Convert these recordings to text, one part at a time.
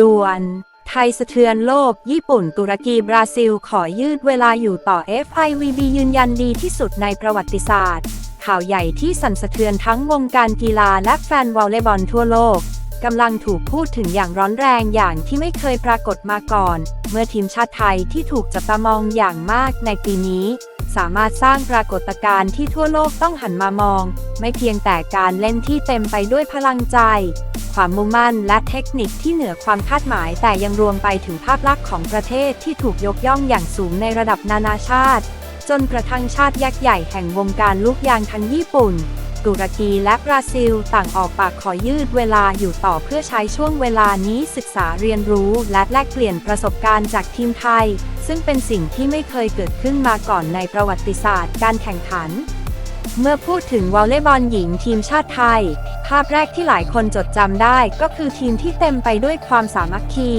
ด่วน ไทยสะเทือนโลก ญี่ปุ่น ตุรกี บราซิล ขอยืดเวลาอยู่ต่อ FIVB ยืนยันดีที่สุดในประวัติศาสตร์ ข่าวใหญ่ที่สั่นสะเทือนทั้งวงการกีฬาและแฟนวอลเลย์บอลทั่วโลกกำลังถูกพูดถึงอย่างร้อนแรงอย่างที่ไม่เคยปรากฏมาก่อน เมื่อทีมชาติไทยที่ถูกจับตามองอย่างมากในปีนี้ สามารถสร้างปรากฏการณ์ที่ทั่วโลกต้องหันมามอง ไม่เพียงแต่การเล่นที่เต็มไปด้วยพลังใจ ความมุ่งมั่นและเทคนิคที่เหนือความคาดหมาย แต่ยังรวมไปถึงภาพลักษณ์ของประเทศที่ถูกยกย่องอย่างสูงในระดับนานาชาติ จนกระทั่งชาติยักษ์ใหญ่แห่งวงการลูกยางทั้งญี่ปุ่น ตุรกีและบราซิล ต่างออกปากขอยืดเวลาอยู่ต่อเพื่อใช้ช่วงเวลานี้ศึกษาเรียนรู้และแลกเปลี่ยนประสบการณ์จากทีมไทย ซึ่งเป็นสิ่งที่ไม่เคยเกิดขึ้นมาก่อนในประวัติศาสตร์การแข่งขัน เมื่อพูดถึงวอลเลย์บอลหญิงทีมชาติไทย ภาพแรกที่หลายคนจดจำได้ก็คือทีมที่เต็มไปด้วยความสามัคคี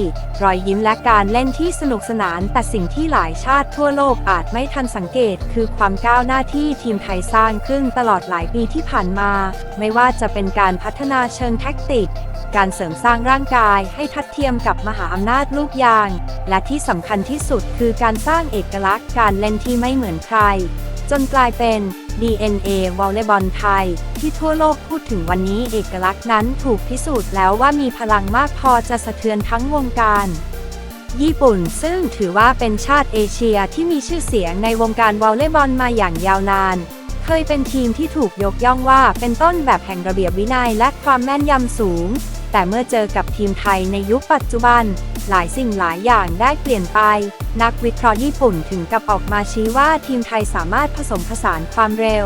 รอยยิ้มและการเล่นที่สนุกสนาน แต่สิ่งที่หลายชาติทั่วโลกอาจไม่ทันสังเกต คือความก้าวหน้าที่ทีมไทยสร้างขึ้นตลอดหลายปีที่ผ่านมา ไม่ว่าจะเป็นการพัฒนาเชิงแท็กติก การเสริมสร้างร่างกายให้ทัดเทียมกับมหาอำนาจลูกยาง และที่สำคัญที่สุดคือการสร้างเอกลักษณ์การเล่นที่ไม่เหมือนใคร จนกลายเป็น DNA วอลเลย์บอลไทย ที่ทั่วโลกพูดถึงวันนี้เอกลักษณ์นั้นถูกพิสูจน์แล้วว่ามีพลังมากพอจะสะเทือนทั้งวงการ ญี่ปุ่นซึ่งถือว่าเป็นชาติเอเชียที่มีชื่อเสียงในวงการวอลเลย์บอลมาอย่างยาวนาน เคยเป็นทีมที่ถูกยกย่องว่าเป็นต้นแบบแห่งระเบียบวินัยและความแม่นยำสูง แต่เมื่อเจอกับทีมไทยในยุคปัจจุบัน หลายสิ่งหลายอย่างได้เปลี่ยนไป นักวิเคราะห์ญี่ปุ่นถึงกับออกมาชี้ว่าทีมไทยสามารถผสมผสานความเร็ว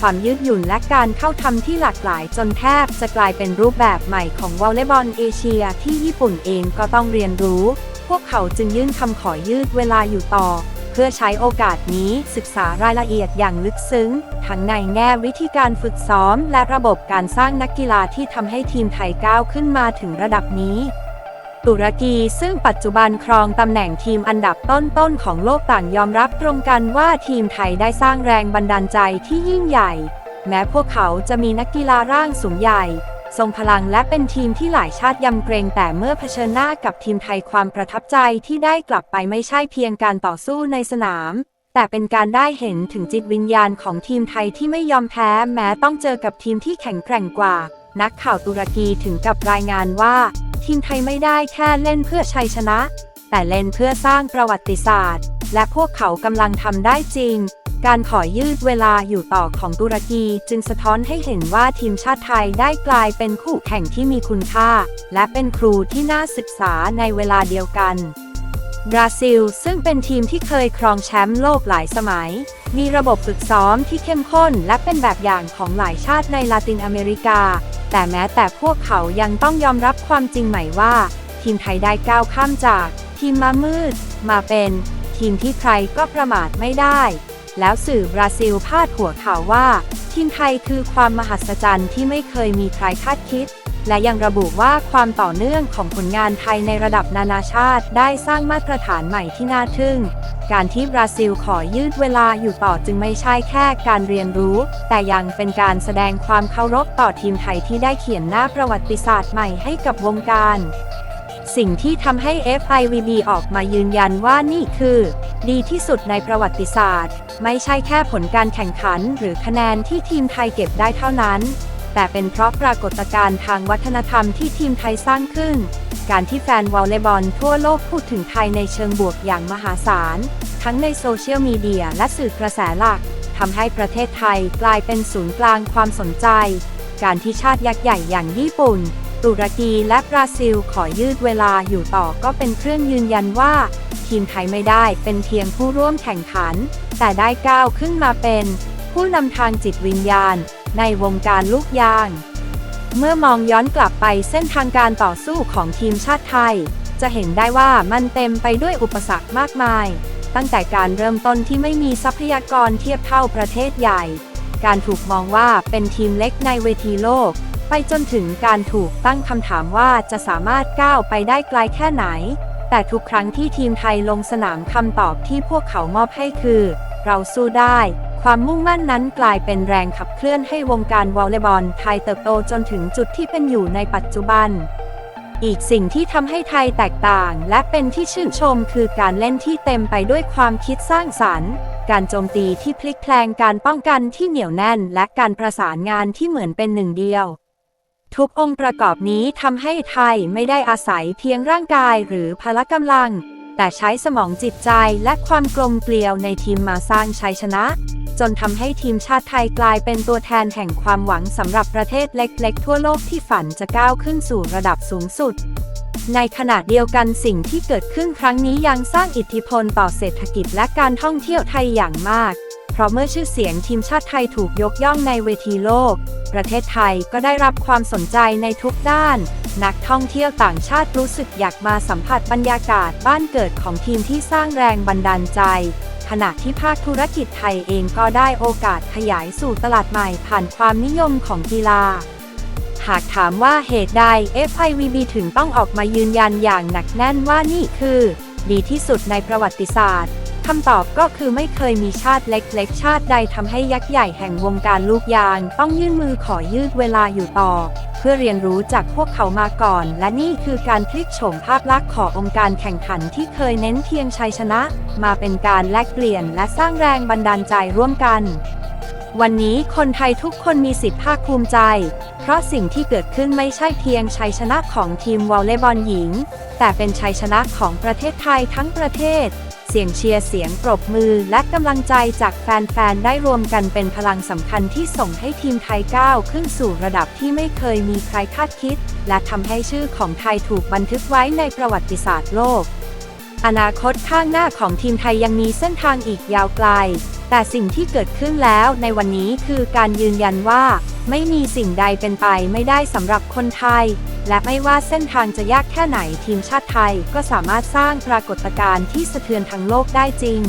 ความยืดหยุ่นและการเข้าทำที่หลากหลายจนแทบจะกลายเป็นรูปแบบใหม่ของวอลเลย์บอลเอเชีย ที่ญี่ปุ่นเองก็ต้องเรียนรู้ พวกเขาจึงยื่นคำขอยืดเวลาอยู่ต่อเพื่อใช้โอกาสนี้ศึกษารายละเอียดอย่างลึกซึ้ง ทั้งในแง่วิธีการฝึกซ้อม และระบบการสร้างนักกีฬาที่ทำให้ทีมไทยก้าวขึ้นมาถึงระดับนี้ ตุรกีซึ่งปัจจุบันครองตำแหน่งทีมอันดับต้นๆของโลกต่างยอมรับตรงกันว่าทีมไทยได้สร้างแรงบันดาลใจที่ยิ่งใหญ่ แม้พวกเขาจะมีนักกีฬาร่างสูงใหญ่ ทรงพลังและเป็นทีมที่หลายชาติยำเกรงแต่เมื่อเผชิญหน้ากับทีมไทยความประทับใจที่ได้กลับไปไม่ใช่เพียงการต่อสู้ในสนาม แต่เป็นการได้เห็นถึงจิตวิญญาณของทีมไทยที่ไม่ยอมแพ้แม้ต้องเจอกับทีมที่แข็งแกร่งกว่า นักข่าวตุรกีถึงกับรายงานว่า ทีมไทยไม่ได้แค่เล่นเพื่อชัยชนะ แต่เล่นเพื่อสร้างประวัติศาสตร์ และพวกเขากำลังทำได้จริง การขอยืดเวลาอยู่ต่อของตุรกีจึงสะท้อนให้เห็นว่าทีมชาติไทยได้กลายเป็นคู่แข่งที่มีคุณค่า และเป็นครูที่น่าศึกษาในเวลาเดียวกัน บราซิล ซึ่งเป็นทีมที่เคยครองแชมป์โลกหลายสมัย มีระบบฝึกซ้อมที่เข้มข้นและเป็นแบบอย่างของหลายชาติในลาตินอเมริกา แต่แม้แต่พวกเขายังต้องยอมรับความจริงใหม่ว่า ทีมไทยได้ก้าวข้ามจาก ทีมมามืด มาเป็น ทีมที่ใครก็ประมาทไม่ได้ แล้วสื่อบราซิลพาดหัวข่าวว่า ทีมไทยคือความมหัศจรรย์ที่ไม่เคยมีใครคาดคิด และยังระบุว่าความต่อเนื่องของผลงานไทยในระดับนานาชาติได้สร้างมาตรฐานใหม่ที่น่าทึ่ง การที่บราซิลขอยืดเวลาอยู่ต่อจึงไม่ใช่แค่การเรียนรู้ แต่ยังเป็นการแสดงความเคารพต่อทีมไทยที่ได้เขียนหน้าประวัติศาสตร์ใหม่ให้กับวงการสิ่งที่ทำให้ FIVB ออกมายืนยันว่านี่คือ ดีที่สุดในประวัติศาสตร์ ไม่ใช่แค่ผลการแข่งขันหรือคะแนนที่ทีมไทยเก็บได้เท่านั้น แต่เป็นเพราะปรากฏการณ์ทางวัฒนธรรมที่ทีมไทยสร้างขึ้น การที่แฟนวอลเลย์บอลทั่วโลกพูดถึงไทยในเชิงบวกอย่างมหาศาล ทั้งในโซเชียลมีเดียและสื่อกระแสหลักทำให้ประเทศไทยกลายเป็นศูนย์กลางความสนใจ การที่ชาติยักษ์ใหญ่อย่างญี่ปุ่น ตุรกีและบราซิลขอยืดเวลาอยู่ต่อก็เป็นเครื่องยืนยันว่า ทีมไทยไม่ได้เป็นเพียงผู้ร่วมแข่งขัน แต่ได้ก้าวขึ้นมาเป็น ผู้นำทางจิตวิญญาณ ในวงการลูกยาง เมื่อมองย้อนกลับไปเส้นทางการต่อสู้ของทีมชาติไทย จะเห็นได้ว่ามันเต็มไปด้วยอุปสรรคมากมาย ตั้งแต่การเริ่มต้นที่ไม่มีทรัพยากรเทียบเท่าประเทศใหญ่ การถูกมองว่าเป็นทีมเล็กในเวทีโลก ไปจนถึงการถูกตั้งคำถามว่าจะสามารถก้าวไปได้ไกลแค่ไหน แต่ทุกครั้งที่ทีมไทยลงสนามคำตอบที่พวกเขามอบให้คือ เราสู้ได้ ความมุ่งมั่นนั้นกลายเป็นแรงขับเคลื่อนให้วงการวอลเลย์บอลไทยเติบโตจนถึงจุดที่เป็นอยู่ในปัจจุบัน อีกสิ่งที่ทำให้ไทยแตกต่าง และเป็นที่ชื่นชมคือการเล่นที่เต็มไปด้วยความคิดสร้างสรรค์ การโจมตีที่พลิกแพลงการป้องกันที่เหนียวแน่น และการประสานงานที่เหมือนเป็นหนึ่งเดียวทุกองค์ประกอบนี้ทำให้ไทยไม่ได้อาศัยเพียงร่างกายหรือพละกำลัง แต่ใช้สมองจิตใจและความกลมเกลียวในทีมมาสร้างชัยชนะ จนทำให้ทีมชาติไทยกลายเป็นตัวแทนแห่งความหวังสำหรับประเทศเล็ก ๆ ทั่วโลกที่ฝันจะก้าวขึ้นสู่ระดับสูงสุด ในขณะเดียวกันสิ่งที่เกิดขึ้นครั้งนี้ยังสร้างอิทธิพลต่อเศรษฐกิจและการท่องเที่ยวไทยอย่างมาก เพราะเมื่อชื่อเสียงทีมชาติไทยถูกยกย่องในเวทีโลก ประเทศไทยก็ได้รับความสนใจในทุกด้านนักท่องเที่ยวต่างชาติรู้สึกอยากมาสัมผัสบรรยากาศบ้านเกิดของทีมที่สร้างแรงบันดาลใจ ขณะที่ภาคธุรกิจไทยเองก็ได้โอกาสขยายสู่ตลาดใหม่ผ่านความนิยมของกีฬา หากถามว่าเหตุใด FIVB ถึงต้องออกมายืนยันอย่างหนักแน่นว่านี่คือ ดีที่สุดในประวัติศาสตร์ คำตอบก็คือไม่เคยมีชาติเล็กๆ ชาติใดทำให้ยักษ์ใหญ่แห่งวงการลูกยางต้องยื่นมือขอยืดเวลาอยู่ต่อ เพื่อเรียนรู้จากพวกเขามาก่อน และนี่คือการพลิกโฉมภาพลักษณ์ขององค์การแข่งขันที่เคยเน้นเพียงชัยชนะ มาเป็นการแลกเปลี่ยนและสร้างแรงบันดาลใจร่วมกันวันนี้คนไทยทุกคนมีสิทธิภาคภูมิใจ เพราะสิ่งที่เกิดขึ้นไม่ใช่เพียงชัยชนะของทีมวอลเลย์บอลหญิง แต่เป็นชัยชนะของประเทศไทยทั้งประเทศ เสียงเชียร์เสียงปรบมือและกำลังใจจากแฟนๆ ได้รวมกันเป็นพลังสำคัญที่ส่งให้ทีมไทยก้าวขึ้นสู่ระดับที่ไม่เคยมีใครคาดคิด และทำให้ชื่อของไทยถูกบันทึกไว้ในประวัติศาสตร์โลก อนาคตข้างหน้าของทีมไทยยังมีเส้นทางอีกยาวไกล แต่สิ่งที่เกิดขึ้นแล้วในวันนี้คือการยืนยันว่า ไม่มีสิ่งใดเป็นไปไม่ได้สำหรับคนไทย และไม่ว่าเส้นทางจะยากแค่ไหนทีมชาติไทยก็สามารถสร้างปรากฏการณ์ที่สะเทือนทั้งโลกได้จริง